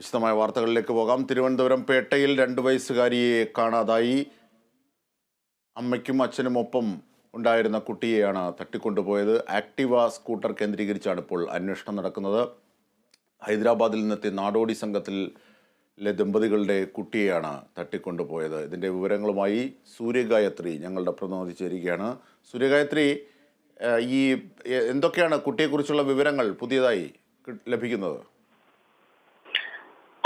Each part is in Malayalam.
വിശദമായ വാർത്തകളിലേക്ക് പോകാം. തിരുവനന്തപുരം പേട്ടയിൽ രണ്ട് വയസ്സുകാരിയെ കാണാതായി. അമ്മയ്ക്കും അച്ഛനും ഒപ്പം ഉണ്ടായിരുന്ന കുട്ടിയെയാണ് തട്ടിക്കൊണ്ടുപോയത്. ആക്ടിവ സ്കൂട്ടർ കേന്ദ്രീകരിച്ചാണ് ഇപ്പോൾ അന്വേഷണം നടക്കുന്നത്. ഹൈദരാബാദിൽ നിന്നെത്തിയ നാടോടി സംഘത്തിലെ ദമ്പതികളുടെ കുട്ടിയെയാണ് തട്ടിക്കൊണ്ടുപോയത്. ഇതിന്റെ വിവരങ്ങളുമായി സൂര്യഗായത്രി ഞങ്ങളുടെ പ്രതിനിധി ചേരുകയാണ്. സൂര്യഗായത്രി ഈ എന്തൊക്കെയാണ് കുട്ടിയെക്കുറിച്ചുള്ള വിവരങ്ങൾ പുതിയതായി ലഭിക്കുന്നത്?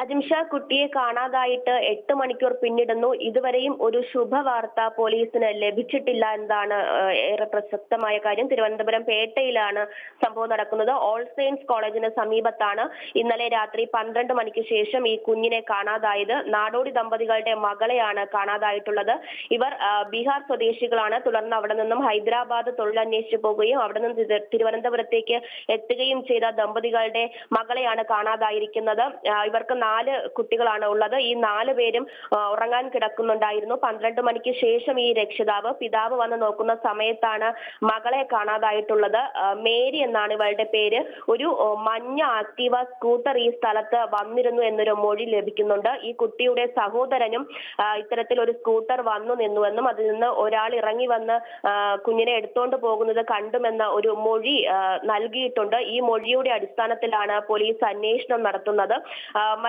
അജിംഷ കുട്ടിയെ കാണാതായിട്ട് എട്ട് മണിക്കൂർ പിന്നിടുന്നു. ഇതുവരെയും ഒരു ശുഭവാർത്ത പോലീസിന് ലഭിച്ചിട്ടില്ല എന്നതാണ് ഏറെ പ്രസക്തമായ കാര്യം. തിരുവനന്തപുരം പേട്ടയിലാണ് സംഭവം നടക്കുന്നത്. ഓൾ സെയിൻസ് കോളേജിന് സമീപത്താണ് ഇന്നലെ രാത്രി പന്ത്രണ്ട് മണിക്ക് ശേഷം ഈ കുഞ്ഞിനെ കാണാതായത്. നാടോടി ദമ്പതികളുടെ മകളെയാണ് കാണാതായിട്ടുള്ളത്. ഇവർ ബീഹാർ സ്വദേശികളാണ്. തുടർന്ന് അവിടെ നിന്നും ഹൈദരാബാദ് തൊഴിലന്വേഷിച്ചു പോകുകയും അവിടെ നിന്ന് തിരു- തിരുവനന്തപുരത്തേക്ക് എത്തുകയും ചെയ്ത ദമ്പതികളുടെ മകളെയാണ് കാണാതായിരിക്കുന്നത്. ഇവർക്ക് നാല് കുട്ടികളാണ് ഉള്ളത്. ഈ നാല് പേരും ഉറങ്ങാൻ കിടക്കുന്നുണ്ടായിരുന്നു. പന്ത്രണ്ട് മണിക്ക് ശേഷം ഈ രക്ഷിതാവ് പിതാവ് വന്ന് നോക്കുന്ന സമയത്താണ് മകളെ കാണാതായിട്ടുള്ളത്. മേരി എന്നാണ് ഇവളുടെ പേര്. ഒരു മഞ്ഞ ആക്റ്റീവ സ്കൂട്ടർ ഈ സ്ഥലത്ത് വന്നിരുന്നു എന്നൊരു മൊഴി ലഭിക്കുന്നുണ്ട്. ഈ കുട്ടിയുടെ സഹോദരനും ഇത്തരത്തിൽ ഒരു സ്കൂട്ടർ വന്നു നിന്നുവെന്നും അതിൽ നിന്ന് ഒരാൾ ഇറങ്ങി വന്ന് കുഞ്ഞിനെ എടുത്തുകൊണ്ട് പോകുന്നത് കണ്ടുമെന്ന ഒരു മൊഴി നൽകിയിട്ടുണ്ട്. ഈ മൊഴിയുടെ അടിസ്ഥാനത്തിലാണ് പോലീസ് അന്വേഷണം നടത്തുന്നത്.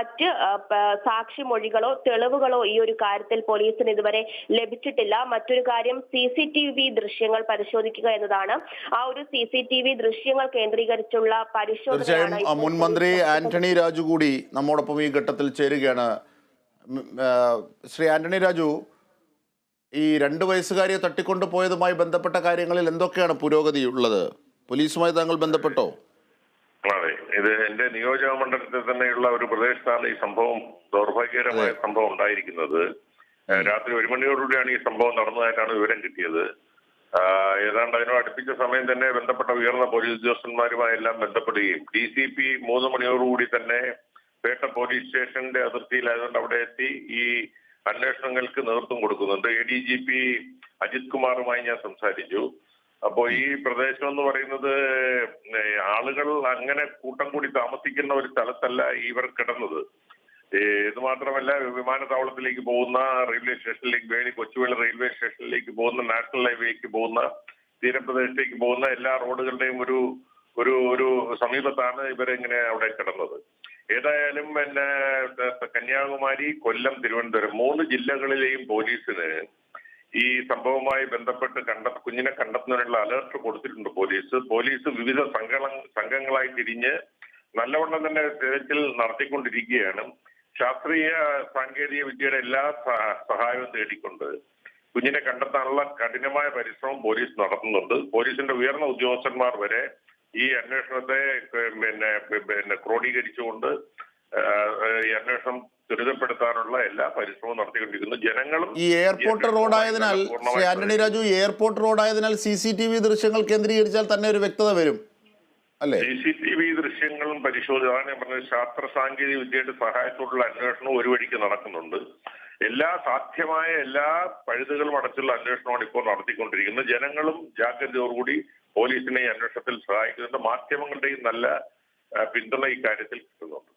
മറ്റ് സാക്ഷിമൊഴികളോ സാക്ഷി മൊഴികളോ തെളിവുകളോ ഈ ഒരു കാര്യത്തിൽ പോലീസിന് ഇതുവരെ ലഭിച്ചിട്ടില്ല. മറ്റൊരു കാര്യം സി സി ടി വി ദൃശ്യങ്ങൾ പരിശോധിക്കുക എന്നതാണ്. ആ ഒരു സി സി ടി വി ദൃശ്യങ്ങൾ കേന്ദ്രീകരിച്ചുള്ള പരിശോധന മുൻമന്ത്രി മുൻ മന്ത്രി ആന്റണി രാജു കൂടി നമ്മോടൊപ്പം ഈ ഘട്ടത്തിൽ ചേരുകയാണ്. ശ്രീ ആന്റണി രാജു ഈ രണ്ട് വയസ്സുകാരിയെ തട്ടിക്കൊണ്ടു പോയതുമായി ബന്ധപ്പെട്ട കാര്യങ്ങളിൽ എന്തൊക്കെയാണ് പുരോഗതി ഉള്ളത് പോലീസുമായി താങ്കൾ ബന്ധപ്പെട്ടോ? അതെ. ഇത് എന്റെ നിയോജക മണ്ഡലത്തിൽ തന്നെയുള്ള ഒരു പ്രദേശത്താണ് ഈ സംഭവം ദൗർഭാഗ്യകരമായ സംഭവം ഉണ്ടായിരിക്കുന്നത്. രാത്രി ഒരു മണിയോടുകൂടിയാണ് ഈ സംഭവം നടന്നതായിട്ടാണ് വിവരം കിട്ടിയത്. ഏതാണ്ട് അതിനോട് അടുപ്പിച്ച സമയം തന്നെ ബന്ധപ്പെട്ട ഉയർന്ന പോലീസ് ഉദ്യോഗസ്ഥന്മാരുമായെല്ലാം ബന്ധപ്പെടുകയും ഡി സി പി മൂന്ന് മണിയോടുകൂടി തന്നെ പേട്ട പോലീസ് സ്റ്റേഷന്റെ അതിർത്തിയിലായതുകൊണ്ട് അവിടെ എത്തി ഈ അന്വേഷണങ്ങൾക്ക് നേതൃത്വം കൊടുക്കുന്നുണ്ട്. A D G P Ajith കുമാറുമായി ഞാൻ സംസാരിച്ചു. അപ്പോ ഈ പ്രദേശം എന്ന് പറയുന്നത് ആളുകൾ അങ്ങനെ കൂട്ടം കൂടി താമസിക്കുന്ന ഒരു സ്ഥലത്തല്ല ഇവർ കിടന്നത്. ഇത് മാത്രമല്ല വിമാനത്താവളത്തിലേക്ക് പോകുന്ന റെയിൽവേ സ്റ്റേഷനിലേക്ക് വേണി കൊച്ചുവേളി റെയിൽവേ സ്റ്റേഷനിലേക്ക് പോകുന്ന നാഷണൽ ഹൈവേക്ക് പോകുന്ന തീരപ്രദേശത്തേക്ക് പോകുന്ന എല്ലാ റോഡുകളുടെയും ഒരു ഒരു ഒരു സമീപത്താണ് ഇവരെങ്ങനെ അവിടെ കിടന്നത്. ഏതായാലും പിന്നെ കന്യാകുമാരി കൊല്ലം തിരുവനന്തപുരം മൂന്ന് ജില്ലകളിലെയും പോലീസിന് ഈ സംഭവവുമായി ബന്ധപ്പെട്ട് കണ്ട കുഞ്ഞിനെ കണ്ടെത്തുന്നതിനുള്ള അലേർട്ട് കൊടുത്തിട്ടുണ്ട് പോലീസ്. പോലീസ് വിവിധ സംഘ സംഘങ്ങളായി തിരിഞ്ഞ് നല്ലവണ്ണം തന്നെ തിരച്ചിൽ നടത്തിക്കൊണ്ടിരിക്കുകയാണ്. ശാസ്ത്രീയ സാങ്കേതിക വിദ്യയുടെ എല്ലാ സഹായവും തേടിക്കൊണ്ട് കുഞ്ഞിനെ കണ്ടെത്താനുള്ള കഠിനമായ പരിശ്രമം പോലീസ് നടത്തുന്നുണ്ട്. പോലീസിന്റെ ഉയർന്ന ഉദ്യോഗസ്ഥന്മാർ വരെ ഈ അന്വേഷണത്തെ പിന്നെ പിന്നെ ക്രോഡീകരിച്ചുകൊണ്ട് ഈ അന്വേഷണം ത്വരിതപ്പെടുത്താനുള്ള എല്ലാ പരിശ്രമവും നടത്തിക്കൊണ്ടിരിക്കുന്നു. ജനങ്ങളും ഈ എയർപോർട്ട് റോഡായതിനാൽ ശ്രീ ആന്റണി രാജു എയർപോർട്ട് റോഡായതിനാൽ സി സി ടി വി ദൃശ്യങ്ങൾ കേന്ദ്രീകരിച്ചാൽ തന്നെ ഒരു വ്യക്തത വരും. അല്ലേ? സി സി ടി വി ദൃശ്യങ്ങളും പരിശോധന അതാണ് ഞാൻ പറഞ്ഞത് ശാസ്ത്ര സാങ്കേതിക വിദ്യയുടെ സഹായത്തോടുള്ള അന്വേഷണം ഒരു വഴിക്ക് നടക്കുന്നുണ്ട്. എല്ലാ സാധ്യമായ എല്ലാ പഴുതുകളും അടച്ചുള്ള അന്വേഷണമാണ് ഇപ്പോൾ നടത്തിക്കൊണ്ടിരിക്കുന്നത്. ജനങ്ങളും ജാഗ്രതയോടുകൂടി പോലീസിനെ ഈ അന്വേഷണത്തിൽ സഹായിക്കുന്നുണ്ട്. മാധ്യമങ്ങളുടെയും നല്ല പിന്തുണ ഈ കാര്യത്തിൽ കിട്ടുന്നുണ്ട്.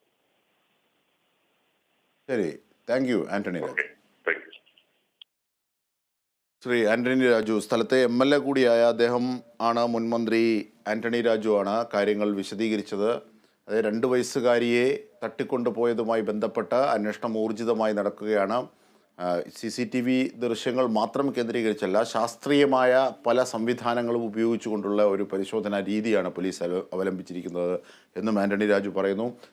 ശരി. താങ്ക് യു ആന്റണി ശ്രീ ആന്റണി രാജു സ്ഥലത്തെ എം എൽ എ കൂടിയായ അദ്ദേഹം ആണ് മുൻമന്ത്രി ആന്റണി രാജു ആണ് കാര്യങ്ങൾ വിശദീകരിച്ചത്. അതായത് രണ്ട് വയസ്സുകാരിയെ തട്ടിക്കൊണ്ടുപോയതുമായി ബന്ധപ്പെട്ട് അന്വേഷണം ഊർജിതമായി നടക്കുകയാണ്. സി സി ടി വി ദൃശ്യങ്ങൾ മാത്രം കേന്ദ്രീകരിച്ചല്ല ശാസ്ത്രീയമായ പല സംവിധാനങ്ങളും ഉപയോഗിച്ചുകൊണ്ടുള്ള ഒരു പരിശോധനാ രീതിയാണ് പോലീസ് അവ- അവലംബിച്ചിരിക്കുന്നത് എന്നും ആന്റണി രാജു പറയുന്നു.